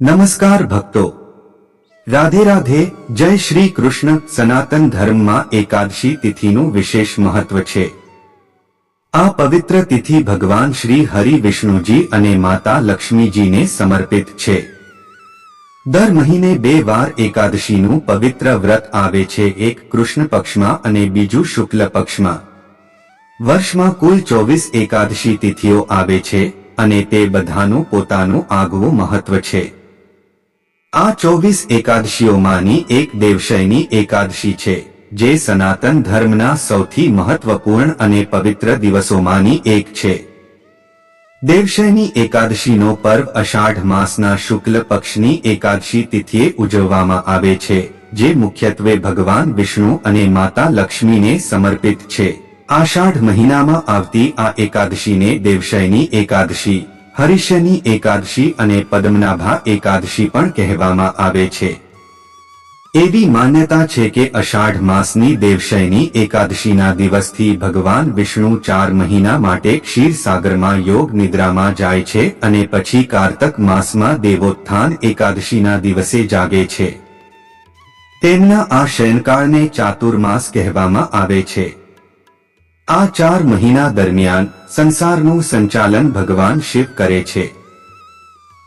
નમસ્કાર ભક્તો. રાધે રાધે, જય શ્રી કૃષ્ણ. સનાતન ધર્મમાં એકાદશી તિથિનું વિશેષ મહત્વ છે. આ પવિત્ર તિથિ ભગવાન શ્રી હરિ વિષ્ણુજી અને માતા લક્ષ્મીજીને સમર્પિત છે. દર મહિને બે વાર એકાદશીનું પવિત્ર વ્રત આવે છે એક કૃષ્ણ પક્ષમાં અને બીજું શુક્લ પક્ષમાં. વર્ષમાં કુલ ચોવીસ એકાદશી તિથિઓ આવે છે અને તે બધાનું પોતાનું આગવું મહત્વ છે. આ ચોવીસ એકાદશીઓમાંની એક દેવશયની એકાદશી છે, જે સનાતન ધર્મના સૌથી મહત્વપૂર્ણ અને પવિત્ર દિવસોમાંની એક છે. દેવશયની એકાદશીનો પર્વ અષાઢ માસના શુક્લ પક્ષની એકાદશી તિથિએ ઉજવવામાં આવે છે, જે મુખ્યત્વે ભગવાન વિષ્ણુ અને માતા લક્ષ્મીને સમર્પિત છે. આષાઢ મહિનામાં આવતી આ એકાદશીને દેવશયની એકાદશી હરિષ્યની એકાદશી અને પદ્મનાભા એકાદશી પણ કહેવામાં આવે છે. એવી માન્યતા છે કે અષાઢ માસની દેવશયની એકાદશીના દિવસથી ભગવાન વિષ્ણુ ચાર મહિના માટે ક્ષીરસાગરમાં યોગ નિદ્રામાં જાય છે અને પછી કારતક માસમાં દેવોત્થાન એકાદશીના દિવસે જાગે છે. તેમના આ શયનકાળને ચાતુર્માસ કહેવામાં આવે છે. આ ચાર મહિના દરમિયાન સંસારનું સંચાલન ભગવાન શિવ કરે છે.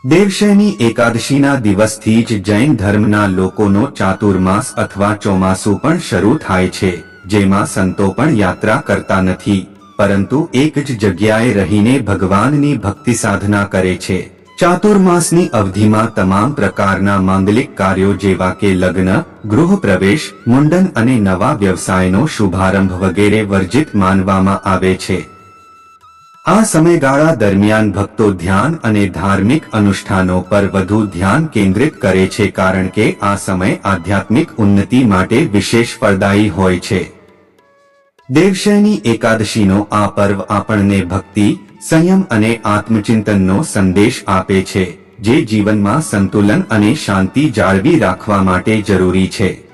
દેવશયની એકાદશીના દિવસથી જ જૈન ધર્મના લોકોનો ચાતુર્માસ અથવા ચોમાસું પણ શરૂ થાય છે, જેમાં સંતો પણ યાત્રા કરતા નથી, પરંતુ એક જ જગ્યાએ રહીને ભગવાનની ભક્તિ સાધના કરે છે. ચાતુર્માસની અવધિમાં તમામ પ્રકારના માંગલિક કાર્યો જેવા કે લગ્ન ગૃહ પ્રવેશ મુંડન અને નવા વ્યવસાયનો શુભારંભ વગેરે વર્જિત માનવામાં આવે છે. આ સમયગાળા દરમિયાન ભક્તો ધ્યાન અને ધાર્મિક અનુષ્ઠાનો પર વધુ ધ્યાન કેન્દ્રિત કરે છે કારણ કે આ સમય આધ્યાત્મિક ઉન્નતિ માટે વિશેષ ફળદાયી હોય છે. દેવશયની એકાદશીનો આ પર્વ આપણને ભક્તિ સંયમ અને આત્મચિંતનનો સંદેશ આપે છે, જે જીવનમાં સંતુલન અને શાંતિ જાળવી રાખવા માટે જરૂરી છે.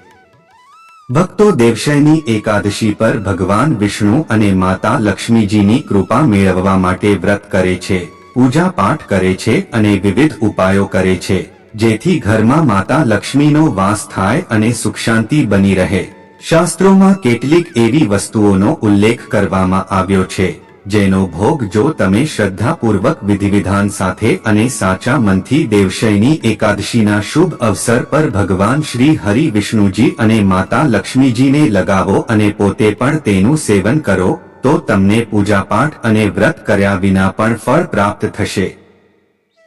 ભક્તો દેવશયની એકાદશી પર ભગવાન વિષ્ણુ અને માતા લક્ષ્મીજીની કૃપા મેળવવા માટે વ્રત કરે છે, પૂજા પાઠ કરે છે અને વિવિધ ઉપાયો કરે છે, જેથી ઘરમાં માતા લક્ષ્મીનો વાસ થાય અને સુખ શાંતિ બની રહે. શાસ્ત્રોમાં કેટલીક એવી વસ્તુઓનો ઉલ્લેખ કરવામાં આવ્યો છે. જેનો ભોગ જો તમે શ્રદ્ધાપૂર્વક વિધિવિધાન સાથે અને સાચા મનથી દેવશયની એકાદશીના શુભ અવસર પર ભગવાન શ્રી હરિ વિષ્ણુજી અને માતા લક્ષ્મીજીને લગાવો અને પોતે પણ તેનું સેવન કરો, તો તમને પૂજાપાઠ અને વ્રત કર્યા વિના પણ ફળ પ્રાપ્ત થશે.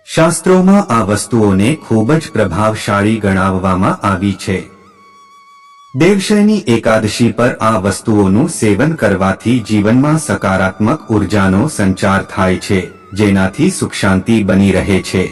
શાસ્ત્રોમાં આ વસ્તુઓને ખૂબ જ પ્રભાવશાળી ગણાવવામાં આવી છે. દેવશયની એકાદશી પર આ વસ્તુઓનું સેવન કરવાથી જીવનમાં સકારાત્મક ઉર્જાનો સંચાર થાય છે, જેનાથી સુખ શાંતિ બની રહે છે.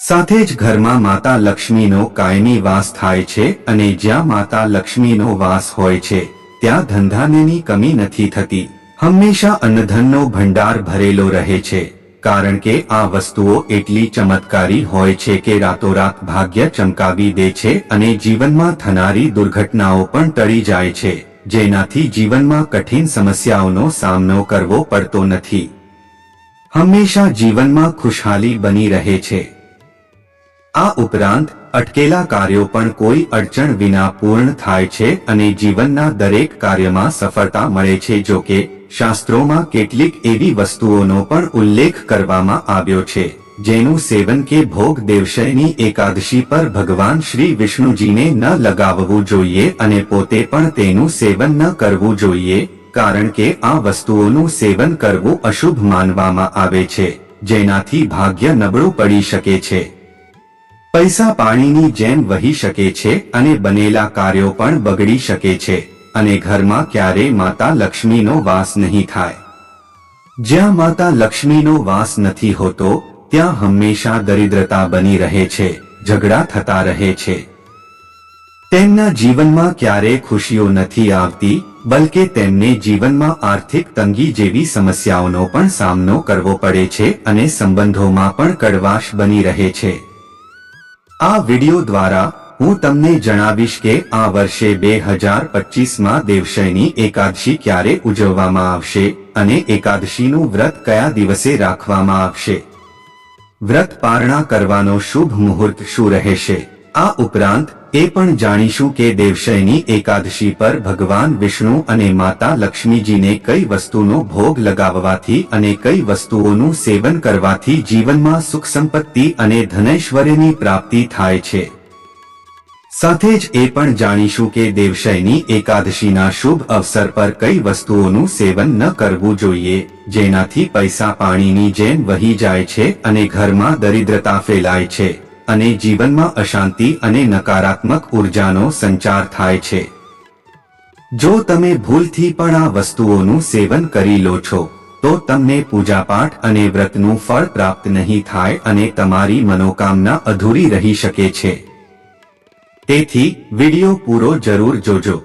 સાથે જ ઘરમાં માતા લક્ષ્મીનો કાયમી વાસ થાય છે અને જ્યાં માતા લક્ષ્મીનો વાસ હોય છે, ત્યાં ધંધાનેની કમી નથી થતી. હંમેશા અન્નધનનો ભંડાર ભરેલો રહે છે. કારણ કે આ વસ્તુઓ એટલી ચમત્કારી હોય છે કે રાતોરાત ભાગ્ય ચમકાવી દે છે અને જીવનમાં થનારી દુર્ઘટનાઓ પણ ટળી જાય છે, જેનાથી જીવનમાં કઠિન સમસ્યાઓનો સામનો કરવો પડતો નથી. હંમેશા જીવનમાં ખુશહાલી બની રહે છે. આ ઉપરાંત, અટકેલા કાર્યો પણ કોઈ અડચણ વિના પૂર્ણ થાય છે અને જીવનના દરેક કાર્યમાં સફળતા મળે છે જો કે શાસ્ત્રોમાં કેટલીક એવી વસ્તુઓનો પણ ઉલ્લેખ કરવામાં આવ્યો છે, જેનું સેવન કે ભોગ દેવશયની એકાદશી પર ભગવાન શ્રી વિષ્ણુજીને ન લગાવવું જોઈએ અને પોતે પણ તેનું સેવન ન કરવું જોઈએ, કારણ કે આ વસ્તુઓનું સેવન કરવું અશુભ માનવામાં આવે છે, જેનાથી ભાગ્ય નબળું પડી શકે છે. પૈસા પાણીની જેમ વહી શકે છે અને બનેલા કાર્યો પણ બગડી શકે છે. અને ઘરમાં ક્યારેય માતા લક્ષ્મીનો વાસ નહીં થાય. જ્યાં માતા લક્ષ્મીનો વાસ નથી હોતો, ત્યાં હંમેશા દરિદ્રતા બની રહે છે, ઝઘડા થતા રહે છે. તેમના જીવનમાં ક્યારે ખુશીઓ નથી આવતી, બલકે તેમને જીવનમાં આર્થિક તંગી જેવી સમસ્યાઓનો પણ સામનો કરવો પડે છે અને સંબંધોમાં પણ કડવાશ બની રહે છે. આ વિડિયો દ્વારા હું તમને જણાવીશ કે આ વર્ષે બે હજાર પચીસમાં દેવશયની એકાદશી ક્યારે ઉજવવામાં આવશે અને એકાદશીનું વ્રત કયા દિવસે રાખવામાં આવશે? વ્રત પારણા કરવાનો શુભ મુહૂર્ત શું રહેશે? આ ઉપરાંત, એ પણ જાણીશું કે દેવશયની એકાદશી પર ભગવાન વિષ્ણુ અને માતા લક્ષ્મીજીને કઈ વસ્તુનો ભોગ લગાવવાથી અને કઈ વસ્તુઓનું સેવન કરવાથી જીવનમાં સુખ સંપત્તિ અને ધનૈશ્વર્યની પ્રાપ્તિ થાય છે. સાથે જ એ પણ જાણીશું કે દેવશયની એકાદશીના શુભ અવસર પર કઈ વસ્તુઓનું સેવન ન કરવું જોઈએ, જેનાથી પૈસા પાણીની જેમ વહી જાય છે અને ઘરમાં દરિદ્રતા ફેલાય છે, અને જીવનમાં અશાંતિ અને નકારાત્મક ઉર્જાનો સંચાર થાય છે. જો તમે ભૂલથી પણ આ વસ્તુઓનું સેવન કરી લો છો, તો તમને પૂજાપાઠ અને વ્રતનું ફળ પ્રાપ્ત નહીં થાય અને તમારી મનોકામના અધૂરી રહી શકે છે. તેથી વીડિયો પૂરો જરૂર જોજો.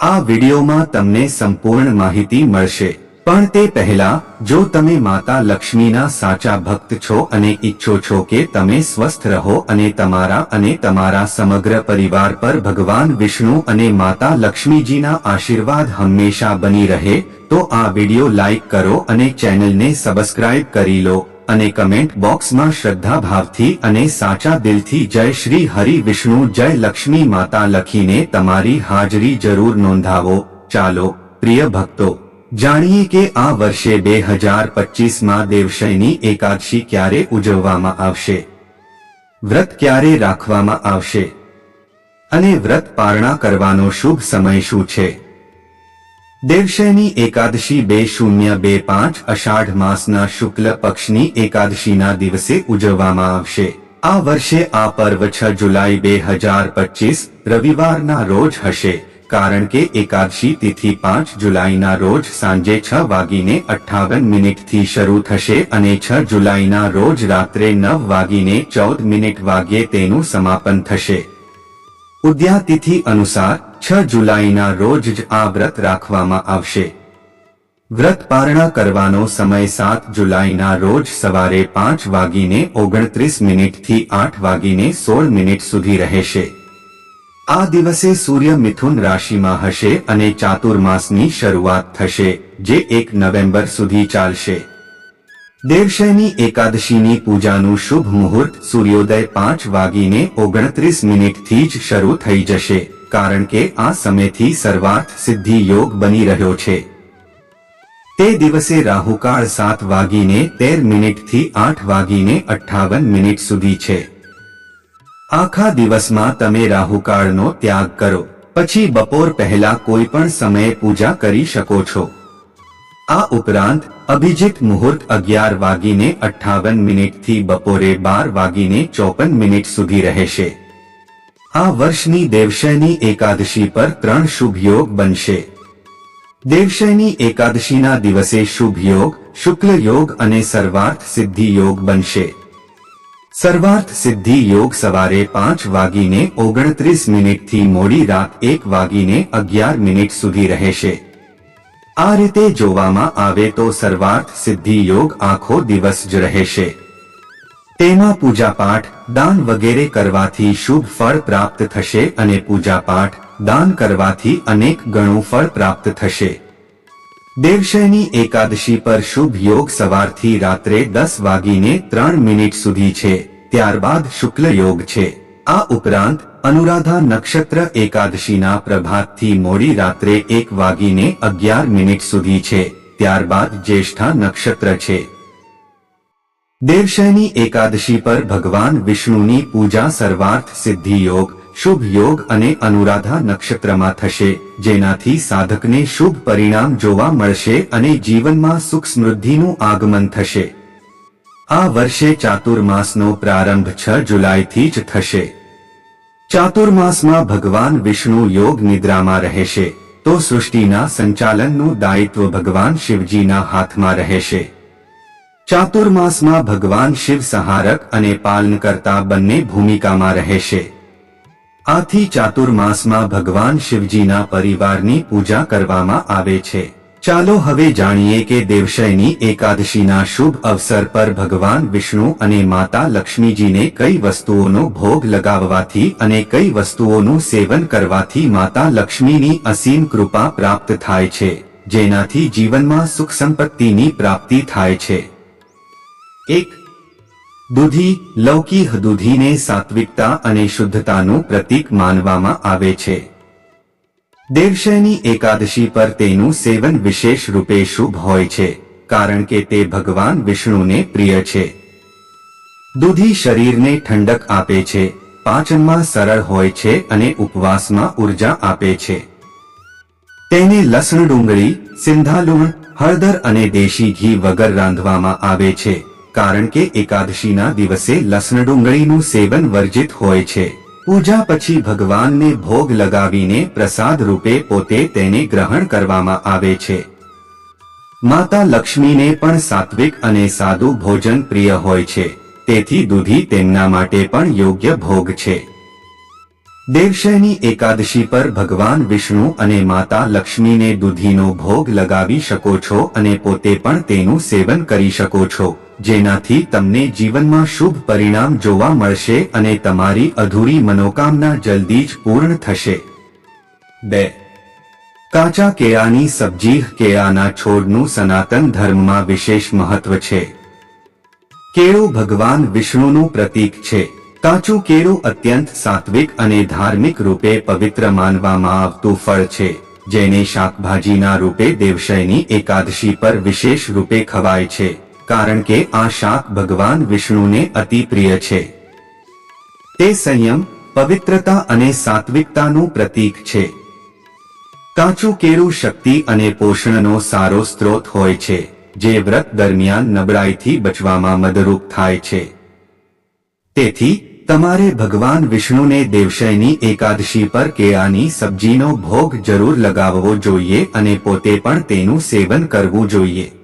આ વિડીયોમાં તમને સંપૂર્ણ માહિતી મળશે. પણ તે પહેલા, જો તમે માતા લક્ષ્મીના સાચા ભક્ત છો અને ઈચ્છો છો કે તમે સ્વસ્થ રહો અને તમારા અને તમારા સમગ્ર પરિવાર પર ભગવાન વિષ્ણુ અને માતા લક્ષ્મીજીના આશીર્વાદ હંમેશા બની રહે, તો આ વીડિયો લાઈક કરો અને ચેનલને સબસ્ક્રાઇબ કરી લો. અને કમેન્ટ બોક્સમાં શ્રદ્ધા ભાવથી અને સાચા દિલથી જય શ્રી હરિ વિષ્ણુ, જય લક્ષ્મી માતા લખીને તમારી હાજરી જરૂર નોંધાવો. ચાલો, પ્રિય ભક્તો, જાણીએ કે આ વર્ષે બે હજાર પચીસમાં દેવશયની એકાદશી ક્યારે ઉજવવામાં આવશે? વ્રત ક્યારે રાખવામાં આવશે? અને વ્રત પારણા કરવાનો શુભ સમય શું છે? દેવશયની એકાદશી બે શૂન્ય બે પાંચ અષાઢ માસના શુક્લ પક્ષની એકાદશીના દિવસે ઉજવવામાં આવશે. આ વર્ષે આ પર્વ છ જુલાઈ બે હજાર પચીસ રવિવારના રોજ હશે, કારણ કે એકાદશી તિથિ પાંચ જુલાઈના રોજ સાંજે છ વાગીને અઠ્ઠાવન મિનિટથી શરૂ થશે અને છ જુલાઈના રોજ રાત્રે નવ વાગીને ચૌદ મિનિટ વાગ્યે તેનું સમાપન થશે. ઉદ્યાતિથિ અનુસાર છ જુલાઈના રોજ જ આ વ્રત રાખવામાં આવશે. વ્રત પારણા કરવાનો સમય સાત જુલાઈના રોજ સવારે પાંચ વાગીને ઓગણત્રીસ મિનિટથી આઠ વાગીને સોળ મિનિટ સુધી રહેશે. આ દિવસે સૂર્ય મિથુન રાશિમાં હશે અને ચાતુર્માસની શરૂઆત થશે, જે એક નવેમ્બર સુધી ચાલશે. દેવશયની એકાદશીની પૂજાનું શુભ મુહૂર્ત સૂર્યોદય પાંચ વાગીને ઓગણત્રીસ મિનિટથી જ શરૂ થઈ જશે, કારણ કે આ સમયથી સર્વાર્થ સિદ્ધિ યોગ બની રહ્યો છે. તે દિવસે રાહુકાળ સાત વાગીને તેર મિનિટથી આઠ વાગીને અઠ્ઠાવન મિનિટ સુધી છે. આખા દિવસમાં તમે રાહુકાળનો ત્યાગ કરો, પછી બપોર પહેલા કોઈ પણ સમયે પૂજા કરી શકો છો. આ ઉપરાંત, અભિજીત મુહૂર્ત અગિયાર વાગીને અઠ્ઠાવન મિનિટથી બપોરે બાર વાગીને ચોપન મિનિટ સુધી રહેશે. આ વર્ષની દેવશયની એકાદશી પર ત્રણ શુભ યોગ બનશે. દેવશયની એકાદશીના દિવસે શુભ યોગ, શુક્લ યોગ અને સર્વાર્થ સિદ્ધિ યોગ બનશે. સર્વાર્થ સિદ્ધિ યોગ સવારે પાંચ વાગીને ઓગણત્રીસ મિનિટથી મોડી રાત એક વાગીને અગિયાર મિનિટ સુધી રહેશે. આ રીતે જોવામાં આવે તો સર્વાર્થ સિદ્ધિ યોગ આખો દિવસ જ રહેશે. તેમાં પૂજાપાઠ, દાન વગેરે કરવાથી શુભ ફળ પ્રાપ્ત થશે અને પૂજાપાઠ, દાન કરવાથી અનેક ગણું ફળ પ્રાપ્ત થશે. દેવશયની એકાદશી પર શુભ યોગ સવારથી રાત્રે દસ વાગીને ત્રણ મિનિટ સુધી છે, ત્યારબાદ શુક્લ યોગ છે. આ ઉપરાંત અનુરાધા નક્ષત્ર એકાદશીના પ્રભાતથી મોડી રાત્રે એક વાગીને અગિયાર મિનિટ સુધી છે, ત્યારબાદ જ્યેષ્ઠા નક્ષત્ર છે. દેવશયની એકાદશી પર ભગવાન વિષ્ણુની પૂજા સર્વાર્થ સિદ્ધિ યોગ, શુભ યોગ અને અનુરાધા નક્ષત્રમાં થશે, જેનાથી સાધકને શુભ પરિણામ જોવા મળશે અને જીવનમાં સુખ સમૃદ્ધિનું આગમન થશે. આ વર્ષે ચાતુર્માસનો પ્રારંભ છ જુલાઈથી જ થશે. ચાતુર્માસમાં ભગવાન વિષ્ણુ યોગ નિદ્રામાં રહેશે, તો સૃષ્ટિના સંચાલનનું દાયિત્વ ભગવાન શિવજીના હાથમાં રહેશે. ચાતુર્માસમાં ભગવાન શિવ સહારક અને પાલનકર્તા બંને ભૂમિકામાં રહેશે. આથી ચાતુર્માસમાં ભગવાન શિવજીના પરિવારની પૂજા કરવામાં આવે છે. ચાલો હવે જાણીએ કે દેવશયની એકાદશીના શુભ અવસર પર ભગવાન વિષ્ણુ અને માતા લક્ષ્મીજીને કઈ વસ્તુઓનો ભોગ લગાવવાથી અને કઈ વસ્તુઓનું સેવન કરવાથી માતા લક્ષ્મીની અસીમ કૃપા પ્રાપ્ત થાય છે, જેનાથી જીવનમાં સુખ સંપત્તિની પ્રાપ્તિ થાય છે. એક. દૂધી, લૌકિક દૂધીને સાત્વિકતા અને શુદ્ધતાનું પ્રતીક માનવામાં આવે છે. દેવશયની એકાદશી પર તેનું સેવન વિશેષ રૂપે શુભ હોય છે, કારણ કે તે ભગવાન વિષ્ણુને પ્રિય છે. દૂધી શરીરને ઠંડક આપે છે, પાચનમાં સરળ હોય છે અને ઉપવાસમાં ઊર્જા આપે છે. તેને લસણ ડુંગળી, સિંધાલુણ, હળદર અને દેશી ઘી વગર રાંધવામાં આવે છે, કારણ કે એકાદશીના દિવસે લસણ ડુંગળીનું સેવન વર્જિત હોય છે. પૂજા પછી ભગવાનને ભોગ લગાવીને પ્રસાદ રૂપે પોતે તેને ગ્રહણ કરવામાં આવે છે. માતા લક્ષ્મીને પણ સાત્વિક અને સાદું ભોજન પ્રિય હોય છે, તેથી દૂધી તેમના માટે પણ યોગ્ય ભોગ છે. દેવશયની એકાદશી પર ભગવાન વિષ્ણુ અને માતા લક્ષ્મીને દૂધીનો ભોગ લગાવી શકો છો અને પોતે પણ તેનું સેવન કરી શકો છો. જેનાથી તમને જીવનમાં શુભ પરિણામ જોવા મળશે અને તમારી અધૂરી મનોકામના જલ્દી જ પૂર્ણ થશે. બે. કાચા કેળાની સબ્જી કેળાના છોડનું સનાતન ધર્મમાં વિશેષ મહત્વ છે. કેળું ભગવાન વિષ્ણુનું પ્રતીક છે. કાચું કેળું અત્યંત સાત્વિક અને ધાર્મિક રૂપે પવિત્ર માનવામાં આવતું ફળ છે, જેને શાકભાજીના રૂપે દેવશયની એકાદશી પર વિશેષ રૂપે ખવાય છે. કારણ કે આ શાક ભગવાન વિષ્ણુને અતિ પ્રિય છે. તે સંયમ, પવિત્રતા અને સાત્વિકતાનું પ્રતીક છે. કાચું કેળું શક્તિ અને પોષણનો સારો સ્ત્રોત હોય છે, જે વ્રત દરમિયાન નબળાઈથી બચવામાં મદરૂપ થાય છે. તેથી, તમારે ભગવાન વિષ્ણુને દેવશયની એકાદશી પર કેળાની સબ્જીનો ભોગ જરૂર લગાવવો જોઈએ અને પોતે પણ તેનું સેવન કરવું જોઈએ.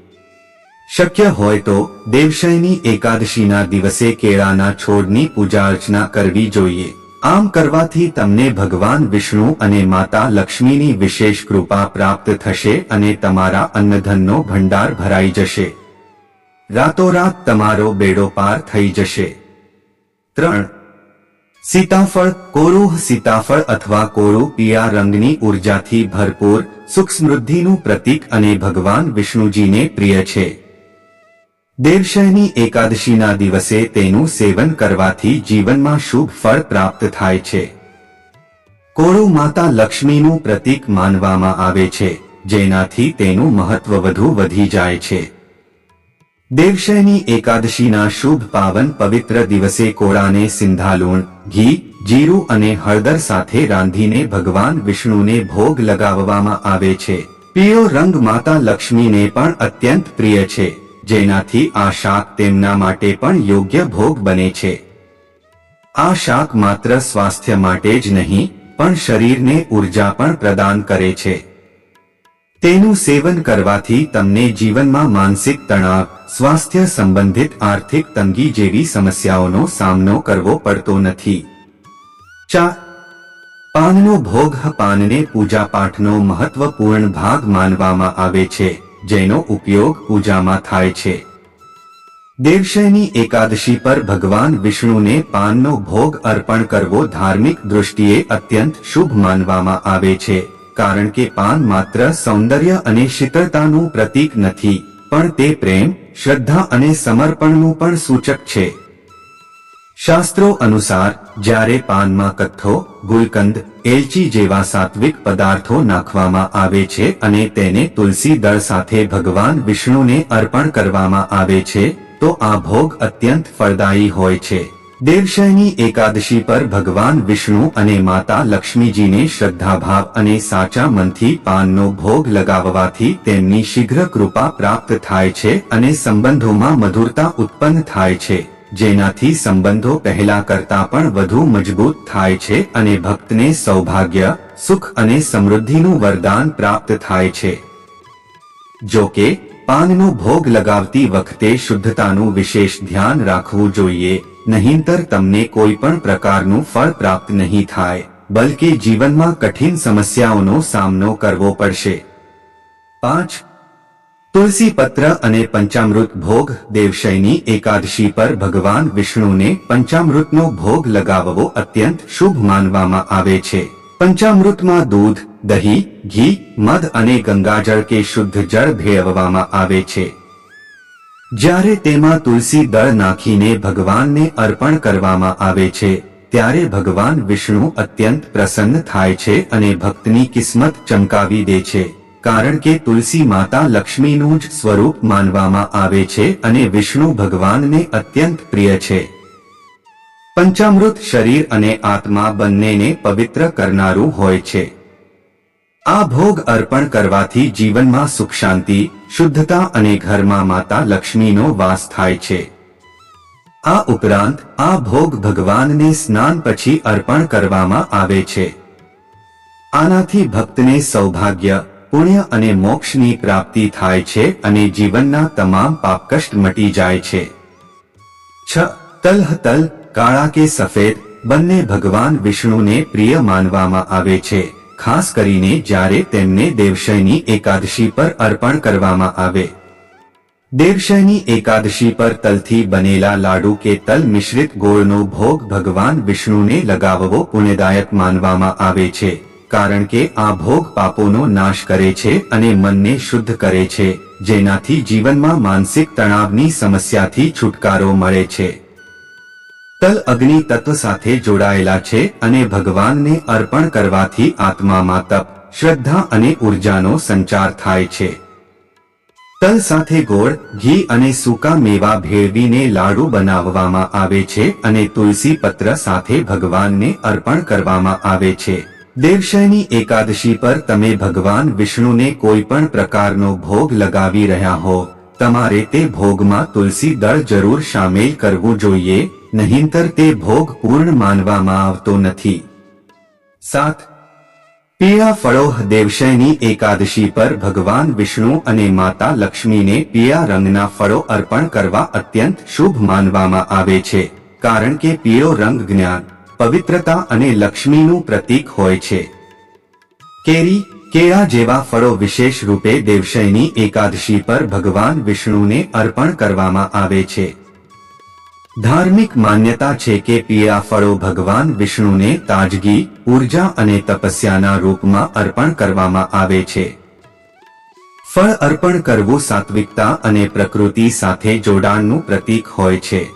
શક્ય હોય તો દેવશયની એકાદશીના દિવસે કેળાના છોડની પૂજા અર્ચના કરવી જોઈએ. આમ કરવાથી તમને ભગવાન વિષ્ણુ અને માતા લક્ષ્મીની વિશેષ કૃપા પ્રાપ્ત થશે અને તમારા અન્નધનનો ભંડાર ભરાઈ જશે. રાતોરાત તમારો બેડો પાર થઈ જશે. ત્રણ. સીતાફળ, કોરુહ સીતાફળ અથવા કોરુ પીળા રંગની ઉર્જાથી ભરપૂર સુખ સમૃદ્ધિનું પ્રતીક અને ભગવાન વિષ્ણુજીને પ્રિય છે. દેવશયની એકાદશીના દિવસે તેનું સેવન કરવાથી જીવનમાં શુભ ફળ પ્રાપ્ત થાય છે. કોળો માતા લક્ષ્મીનું પ્રતીક માનવામાં આવે છે, જેનાથી તેનું મહત્વ વધુ વધી જાય છે. દેવશયની એકાદશીના શુભ પાવન પવિત્ર દિવસે કોળાને સિંધાલુણ, ઘી, જીરું અને હળદર સાથે રાંધીને ભગવાન વિષ્ણુને ભોગ લગાવવામાં આવે છે. પીળો રંગ માતા લક્ષ્મીને પણ અત્યંત પ્રિય છે. જેનાથી આ શાક તેમના માટે પણ યોગ્ય ભોગ બને છે. આ શાક માત્ર સ્વાસ્થ્ય માટે જ નહીં, પણ શરીરને ઊર્જા પણ પ્રદાન કરે છે. તેનું સેવન કરવાથી તમને જીવનમાં માનસિક તણાવ, સ્વાસ્થ્ય સંબંધિત આર્થિક તંગી જેવી સમસ્યાઓનો સામનો કરવો પડતો નથી. ચા. પાનનો ભોગ પાનને પૂજાપાઠનો મહત્વપૂર્ણ ભાગ માનવામાં આવે છે. જેનો ઉપયોગ પૂજામાં થાય છે. દેવશયની એકાદશી પર ભગવાન વિષ્ણુને પાનનો ભોગ અર્પણ કરવો ધાર્મિક દૃષ્ટિએ અત્યંત શુભ માનવામાં આવે છે, કારણ કે પાન માત્ર સૌંદર્ય અને શીતળતાનું પ્રતીક નથી, પણ તે પ્રેમ, શ્રદ્ધા અને સમર્પણનું પણ સૂચક છે. શાસ્ત્રો અનુસાર, જ્યારે પાનમાં કથ્થો, ગુલકંદ, એલચી જેવા સાત્વિક પદાર્થો નાખવામાં આવે છે અને તેને તુલસી દળ સાથે ભગવાન વિષ્ણુને અર્પણ કરવામાં આવે છે, તો આ ભોગ અત્યંત ફળદાયી હોય છે. દેવશયની એકાદશી પર ભગવાન વિષ્ણુ અને માતા લક્ષ્મીજીને શ્રદ્ધાભાવ અને સાચા મનથી પાનનો ભોગ લગાવવાથી તેમની શીઘ્ર કૃપા પ્રાપ્ત થાય છે અને સંબંધોમાં મધુરતા ઉત્પન્ન થાય છે. જેનાથી સંબંધો પહેલા કરતા પણ વધુ મજબૂત થાય છે અને ભક્તને સૌભાગ્ય, સુખ અને સમૃદ્ધિનું વરદાન પ્રાપ્ત થાય છે. જો કે, પાનનો ભોગ લગાવતી વખતે શુદ્ધતાનું વિશેષ ધ્યાન રાખવું જોઈએ, નહીંતર તમને કોઈ પણ પ્રકારનું ફળ પ્રાપ્ત નહીં થાય, બલકે જીવનમાં કઠિન સમસ્યાઓનો સામનો કરવો પડશે. પાંચ તુલસી પત્ર અને પંચામૃત ભોગ દેવશયની એકાદશી પર ભગવાન વિષ્ણુને પંચામૃતનો ભોગ લગાવવો અત્યંત શુભ માનવામાં આવે છે. પંચામૃતમાં દૂધ, દહીં, ઘી, મધ અને ગંગાજળ કે શુદ્ધ જળ ભેળવવામાં આવે છે. જ્યારે તેમાં તુલસી દળ નાખીને ભગવાનને અર્પણ કરવામાં આવે છે, ત્યારે ભગવાન વિષ્ણુ અત્યંત પ્રસન્ન થાય છે અને ભક્તની કિસ્મત ચમકાવી દે છે. કારણ કે તુલસી માતા લક્ષ્મીનું જ સ્વરૂપ માનવામાં આવે છે અને વિષ્ણુ ભગવાનને અત્યંત પ્રિય છે. પંચામૃત શરીર અને આત્મા બંનેને પવિત્ર કરનારું હોય છે. આ ભોગ અર્પણ કરવાથી જીવનમાં સુખ શાંતિ શુદ્ધતા અને ઘરમાં માતા લક્ષ્મીનો વાસ થાય છે. આ ઉપરાંત, આ ભોગ ભગવાનને સ્નાન પછી અર્પણ કરવામાં આવે છે. આનાથી ભક્તને સૌભાગ્ય પુણ્ય અને મોક્ષની પ્રાપ્તિ થાય છે અને જીવનના તમામ પાપકષ્ટ મટી જાય છે. છ. તલહ તલ, કાળા કે સફેદ, બંને ભગવાન વિષ્ણુને પ્રિય માનવામાં આવે છે. ખાસ કરીને જ્યારે તેમને દેવશયની એકાદશી પર અર્પણ કરવામાં આવે. દેવશયની એકાદશી પર તલથી બનેલા લાડુ કે તલ મિશ્રિત ગોળનો ભોગ ભગવાન વિષ્ણુને લગાવવો પુણ્યદાયક માનવામાં આવે છે. કારણ કે આ ભોગ પાપોનો નાશ કરે છે અને મનને શુદ્ધ કરે છે, જેનાથી જીવનમાં માનસિક તણાવની સમસ્યાથી છુટકારો મળે છે. તલ અગ્નિ તત્વ સાથે જોડાયેલા છે અને ભગવાનને અર્પણ કરવાથી આત્મામાં તપ, શ્રદ્ધા અને ઉર્જાનો સંચાર થાય છે. તલ સાથે ગોળ, ઘી અને સૂકા મેવા ભેળવીને લાડુ બનાવવામાં આવે છે અને તુલસી પત્ર સાથે ભગવાનને અર્પણ કરવામાં આવે છે. દેવશયની એકાદશી પર તમે ભગવાન વિષ્ણુને કોઈ પણ પ્રકારનો ભોગ લગાવી રહ્યા હો, તમારે તે ભોગમાં તુલસી દળ જરૂર સામેલ કરવું જોઈએ, નહીંતર તે ભોગ પૂર્ણ માનવામાં આવતો નથી. સાત. પીળા ફળોહ દેવશયની એકાદશી પર ભગવાન વિષ્ણુ અને માતા લક્ષ્મીને પીળા રંગના ફળો અર્પણ કરવા અત્યંત શુભ માનવામાં આવે છે, કારણ કે પીળો રંગ જ્ઞાન પવિત્રતા અને લક્ષ્મીનું પ્રતીક હોય છે. કેરી, કેળા જેવા ફળો વિશેષ રૂપે દેવશયની એકાદશી પર ભગવાન વિષ્ણુને અર્પણ કરવામાં આવે છે. ધાર્મિક માન્યતા છે કે પીળા ફળો ભગવાન વિષ્ણુને તાજગી, ઊર્જા અને તપસ્યાના રૂપમાં અર્પણ કરવામાં આવે છે. ફળ અર્પણ કરવું સાત્વિકતા અને પ્રકૃતિ સાથે જોડાણનું પ્રતીક હોય છે.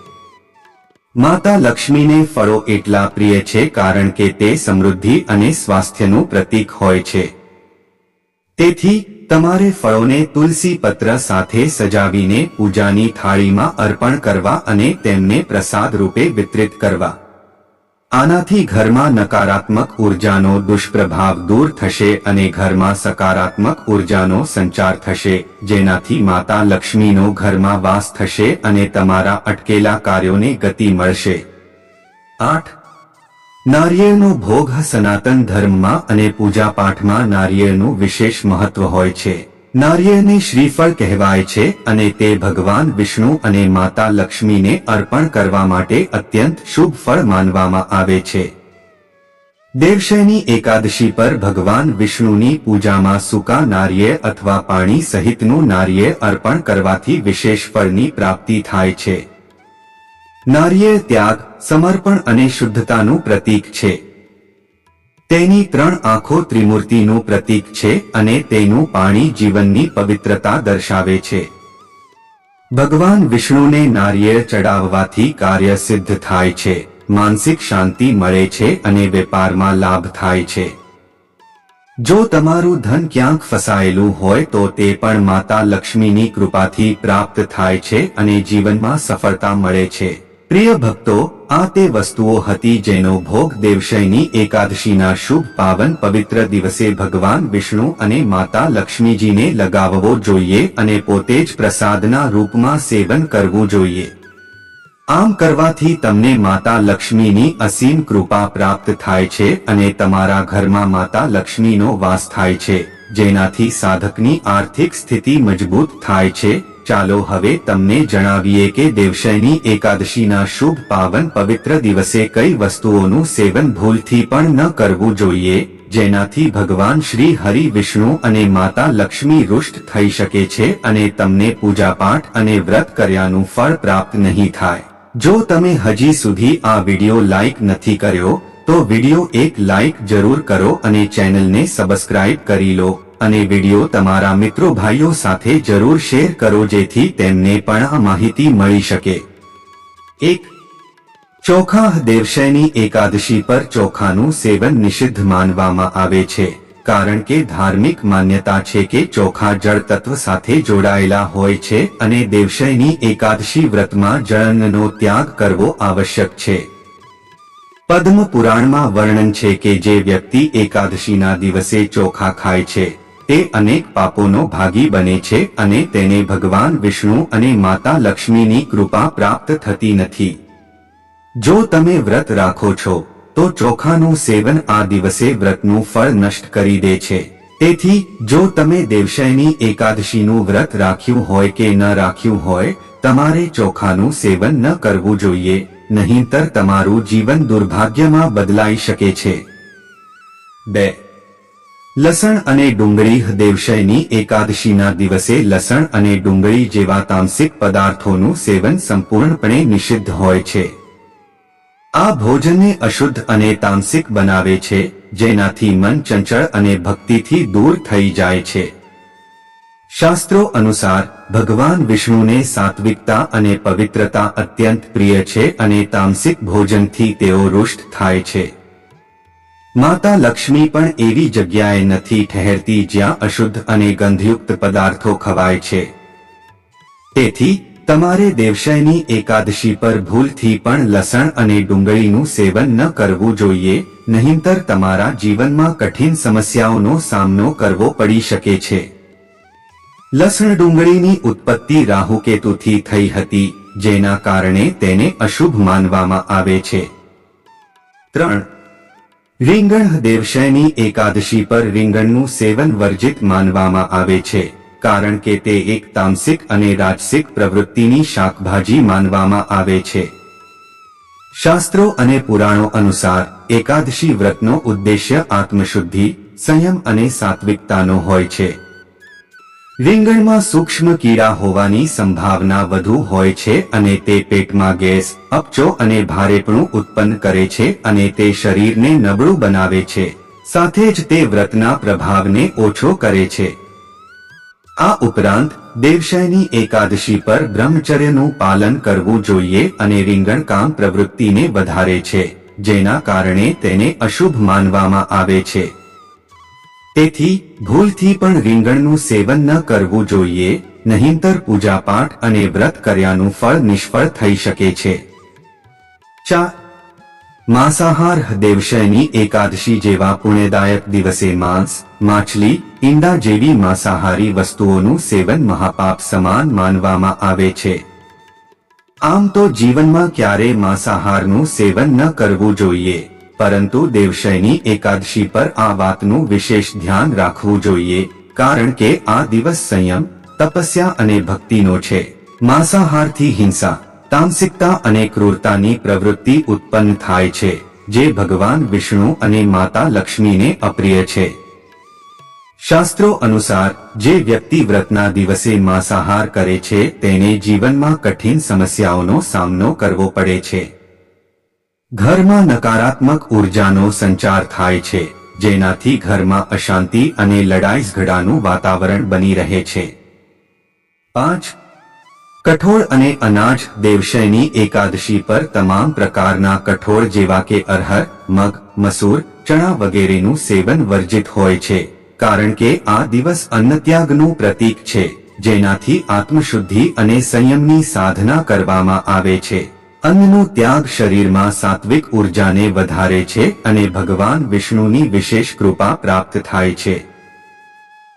માતા લક્ષ્મીને ફળો એટલા પ્રિય છે કારણ કે તે સમૃદ્ધિ અને સ્વાસ્થ્યનું પ્રતીક હોય છે. તેથી, તમારે ફળોને તુલસી પત્ર સાથે સજાવીને પૂજાની થાળીમાં અર્પણ કરવા અને તેમને પ્રસાદ રૂપે વિતરિત કરવા. આનાથી ઘરમાં નકારાત્મક ઉર્જાનો દુષ્પ્રભાવ દૂર થશે અને ઘરમાં સકારાત્મક ઉર્જાનો સંચાર થશે, જેનાથી માતા લક્ષ્મીનો ઘરમાં વાસ થશે અને તમારા અટકેલા કાર્યોને ગતિ મળશે. આઠ. નારિયેળનો ભોગ સનાતન ધર્મમાં અને પૂજાપાઠમાં નારિયેળનું વિશેષ મહત્વ હોય છે. નારિયેળને શ્રીફળ કહેવાય છે અને તે ભગવાન વિષ્ણુ અને માતા લક્ષ્મીને અર્પણ કરવા માટે અત્યંત શુભ ફળ માનવામાં આવે છે. દેવશયની એકાદશી પર ભગવાન વિષ્ણુની પૂજામાં સૂકા નારિયેળ અથવા પાણી સહિતનું નારિયેળ અર્પણ કરવાથી વિશેષ ફળની પ્રાપ્તિ થાય છે. નારિયેળ ત્યાગ, સમર્પણ અને શુદ્ધતાનું પ્રતીક છે. તેની ત્રણ આંખો ત્રિમૂર્તિનું પ્રતીક છે અને તેનું પાણી જીવનની પવિત્રતા દર્શાવે છે. ભગવાન વિષ્ણુને નારિયેળ ચડાવવાથી કાર્ય સિદ્ધ થાય છે, માનસિક શાંતિ મળે છે અને વેપારમાં લાભ થાય છે. જો તમારું ધન ક્યાંક ફસાયેલું હોય તો તે પણ માતા લક્ષ્મીની કૃપાથી પ્રાપ્ત થાય છે અને જીવનમાં સફળતા મળે છે. પ્રિય ભક્તો, આ તે વસ્તુઓ હતી જેનો ભોગ દેવશયની એકાદશીના શુભ પાવન પવિત્ર દિવસે ભગવાન વિષ્ણુ અને માતા લક્ષ્મીજીને લગાવવો જોઈએ અને પોતે જ પ્રસાદના રૂપમાં સેવન કરવું જોઈએ. આમ કરવાથી તમને માતા લક્ષ્મીની અસીમ કૃપા પ્રાપ્ત થાય છે અને તમારા ઘરમાં માતા લક્ષ્મીનો વાસ થાય છે, જેનાથી સાધકની આર્થિક સ્થિતિ મજબૂત થાય છે ચાલો હવે તમને જણાવીએ કે દેવશયની એકાદશીના શુભ પાવન પવિત્ર દિવસે કઈ વસ્તુઓનું સેવન ભૂલથી પણ ન કરવું જોઈએ, જેનાથી ભગવાન શ્રી હરિ વિષ્ણુ અને માતા લક્ષ્મી રુષ્ટ થઈ શકે છે અને તમને પૂજાપાઠ અને વ્રત કર્યાનું ફળ પ્રાપ્ત નહીં થાય. જો તમે હજી સુધી આ વિડિયો લાઇક નથી કર્યો, તો વિડિયો એક લાઇક જરૂર કરો અને ચેનલને સબસ્ક્રાઇબ કરી લો. અને વીડિયો તમારા મિત્રો ભાઈઓ સાથે જરૂર શેર કરો જેથી તેમને પણ આ માહિતી મળી શકે. એક ચોખા દેવશયની એકાદશી પર ચોખાનું સેવન નિષિદ્ધ માનવામાં આવે છે, કારણ કે ધાર્મિક માન્યતા છે કે ચોખા જળ તત્વ સાથે જોડાયેલા હોય છે અને દેવશયની એકાદશી વ્રતમાં જળનો ત્યાગ કરવો આવશ્યક છે. પદ્મ પુરાણમાં વર્ણન છે કે જે વ્યક્તિ એકાદશીના દિવસે ચોખા ખાય છે તે અનેક પાપોનો ભાગી બને છે અને તેને ભગવાન વિષ્ણુ અને માતા લક્ષ્મીની કૃપા પ્રાપ્ત થતી નથી. જો તમે વ્રત રાખો છો, તો ચોખાનું સેવન આ દિવસે વ્રતનું ફળ નષ્ટ કરી દે છે. તેથી, જો તમે દેવશયની એકાદશીનું વ્રત રાખ્યું હોય કે ન રાખ્યું હોય, તમારે ચોખાનું સેવન ન કરવું જોઈએ, નહીંતર તમારું જીવન દુર્ભાગ્યમાં બદલાઈ શકે છે. બે લસણ અને ડુંગળી દેવશયની એકાદશીના દિવસે લસણ અને ડુંગળી જેવા તામસિક પદાર્થોનું સેવન સંપૂર્ણપણે નિષિદ્ધ હોય છે. આ ભોજનને અશુદ્ધ અને તામસિક બનાવે છે, જેનાથી મન ચંચળ અને ભક્તિથી દૂર થઈ જાય છે. શાસ્ત્રો અનુસાર, ભગવાન વિષ્ણુને સાત્વિકતા અને પવિત્રતા અત્યંત પ્રિય છે અને તામસિક ભોજનથી તેઓ રુષ્ટ થાય છે. માતા લક્ષ્મી પણ એવી જગ્યાએ નથી ઠહેરતી જ્યાં અશુદ્ધ અને ગંધયુક્ત પદાર્થો ખવાય છે. તેથી, તમારે દેવશયની એકાદશી પર ભૂલથી પણ લસણ અને ડુંગળીનું સેવન ન કરવું જોઈએ, નહીંતર તમારા જીવનમાં કઠિન સમસ્યાઓનો સામનો કરવો પડી શકે છે. લસણ ડુંગળીની ઉત્પત્તિ રાહુકેતુથી થઈ હતી, જેના કારણે તેને અશુભ માનવામાં આવે છે. ત્રણ રીંગણ દેવશયની એકાદશી પર રીંગણનું સેવન વર્જિત માનવામાં આવે છે, કારણ કે તે એક તામસિક અને રાજસિક પ્રવૃત્તિની શાકભાજી માનવામાં આવે છે. શાસ્ત્રો અને પુરાણો અનુસાર, એકાદશી વ્રતનો ઉદ્દેશ્ય આત્મશુદ્ધિ, સંયમ અને સાત્વિકતાનો હોય છે. રીંગણમાં સૂક્ષ્મ કીડા હોવાની સંભાવના વધુ હોય છે અને તે પેટમાં ગેસ અપચો અને ભારેપણું ઉત્પન્ન કરે છે અને તે શરીરને નબળું બનાવે છે. સાથે જ તે વ્રતના પ્રભાવને ઓછો કરે છે. આ ઉપરાંત, દેવશયની એકાદશી પર બ્રહ્મચર્યનું પાલન કરવું જોઈએ અને રીંગણ કામ પ્રવૃત્તિને વધારે છે, જેના કારણે તેને અશુભ માનવામાં આવે છે. તેથી ભૂલથી પણ રીંગણનું સેવન ન કરવું જોઈએ, નહીંતર પૂજાપાઠ અને વ્રત કર્યાનું ફળ નિષ્ફળ થઈ શકે છે. ચા. માંસાહાર દેવશયની એકાદશી જેવા પુણ્યદાયક દિવસે માંસ, માછલી, ઈંડા જેવી માંસાહારી વસ્તુઓનું સેવન મહાપાપ સમાન માનવામાં આવે છે. આમ તો જીવનમાં ક્યારે માંસાહારનું સેવન ન કરવું જોઈએ. પરંતુ દેવશયની એકાદશી પર આ વાતનું વિશેષ ધ્યાન રાખવું જોઈએ, કારણ કે આ દિવસ સંયમ, તપસ્યા અને ભક્તિનો છે. માંસાહારથી હિંસા, તામસિકતા અને ક્રૂરતાની પ્રવૃત્તિ ઉત્પન્ન થાય છે, જે ભગવાન વિષ્ણુ અને માતા લક્ષ્મીને અપ્રિય છે. શાસ્ત્રો અનુસાર, જે વ્યક્તિ વ્રતના દિવસે માંસાહાર કરે છે, તેને જીવનમાં કઠિન સમસ્યાઓનો સામનો કરવો પડે છે. ઘરમાં નકારાત્મક ઉર્જાનો સંચાર થાય છે, જેનાથી ઘરમાં અશાંતિ અને લડાઈ ઝઘડાનું વાતાવરણ બની રહે છે. પાંચ. કઠોળ અને અનાજ દેવશયની એકાદશી પર તમામ પ્રકારના કઠોળ જેવા કે અરહર, મગ, મસૂર, ચણા વગેરેનું સેવન વર્જિત હોય છે, કારણ કે આ દિવસ અન્નત્યાગનું પ્રતીક છે, જેનાથી આત્મશુદ્ધિ અને સંયમની સાધના કરવામાં આવે છે. અન્નનો ત્યાગ શરીરમાં સાત્વિક ઉર્જાને વધારે છે અને ભગવાન વિષ્ણુની વિશેષ કૃપા પ્રાપ્ત થાય છે.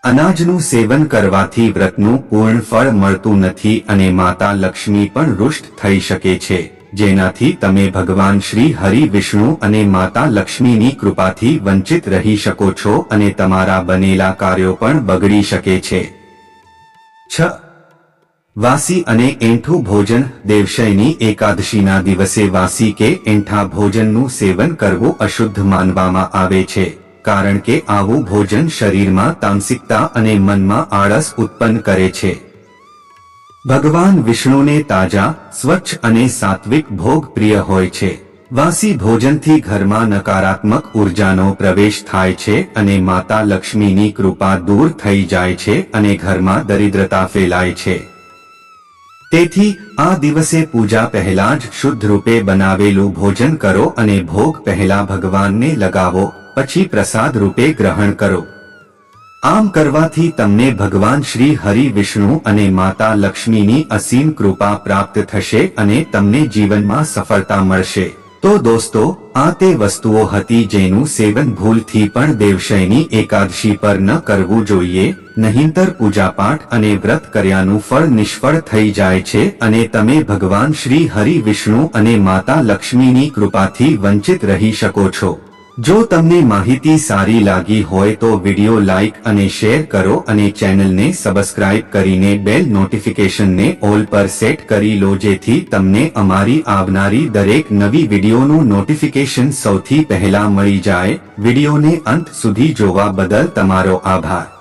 અનાજનું સેવન કરવાથી વ્રતનું પૂર્ણ ફળ મળતું નથી અને માતા લક્ષ્મી પણ રુષ્ટ થઈ શકે છે, જેનાથી તમે ભગવાન શ્રી હરિ વિષ્ણુ અને માતા લક્ષ્મીની કૃપાથી વંચિત રહી શકો છો અને તમારા બનેલા કાર્યો પણ બગડી શકે છે. છ વાસી અને એંઠું ભોજન દેવશયની એકાદશીના દિવસે વાસી કે એંઠા ભોજનનું સેવન કરવું અશુદ્ધ માનવામાં આવે છે, કારણ કે આવું ભોજન શરીરમાં તામસિકતા અને મનમાં આળસ ઉત્પન્ન કરે છે. ભગવાન વિષ્ણુને તાજા, સ્વચ્છ અને સાત્વિક ભોગ પ્રિય હોય છે. વાસી ભોજનથી ઘરમાં નકારાત્મક ઉર્જાનો પ્રવેશ થાય છે અને માતા લક્ષ્મીની કૃપા દૂર થઈ જાય છે અને ઘરમાં દરિદ્રતા ફેલાય છે. તેથી આ દિવસે પૂજા પહેલા જ શુદ્ધ રૂપે બનાવેલું ભોજન કરો અને ભોગ પહેલા ભગવાનને લગાવો, પછી પ્રસાદ રૂપે ગ્રહણ કરો. આમ કરવાથી તમને ભગવાન શ્રી હરિ વિષ્ણુ અને માતા લક્ષ્મીની અસીમ કૃપા પ્રાપ્ત થશે અને તમને જીવનમાં સફળતા મળશે. તો દોસ્તો, આ તે વસ્તુઓ હતી જેનું સેવન ભૂલથી પણ દેવશયની એકાદશી પર ન કરવું જોઈએ, નહીંતર પૂજાપાઠ અને વ્રત કર્યાનું ફળ નિષ્ફળ થઈ જાય છે અને તમે ભગવાન શ્રી હરિ વિષ્ણુ અને માતા લક્ષ્મીની કૃપાથી વંચિત રહી શકો છો. જો તમને માહિતી સારી લાગી હોય તો વિડિયો લાઇક અને શેર કરો અને ચેનલને સબસ્ક્રાઇબ કરીને બેલ નોટિફિકેશનને ઓલ પર સેટ કરી લો જેથી તમને અમારી આવનારી દરેક નવી વિડિયોનું નોટિફિકેશન સૌથી પહેલા મળી જાય. વિડિયોને અંત સુધી જોવા બદલ તમારો આભાર.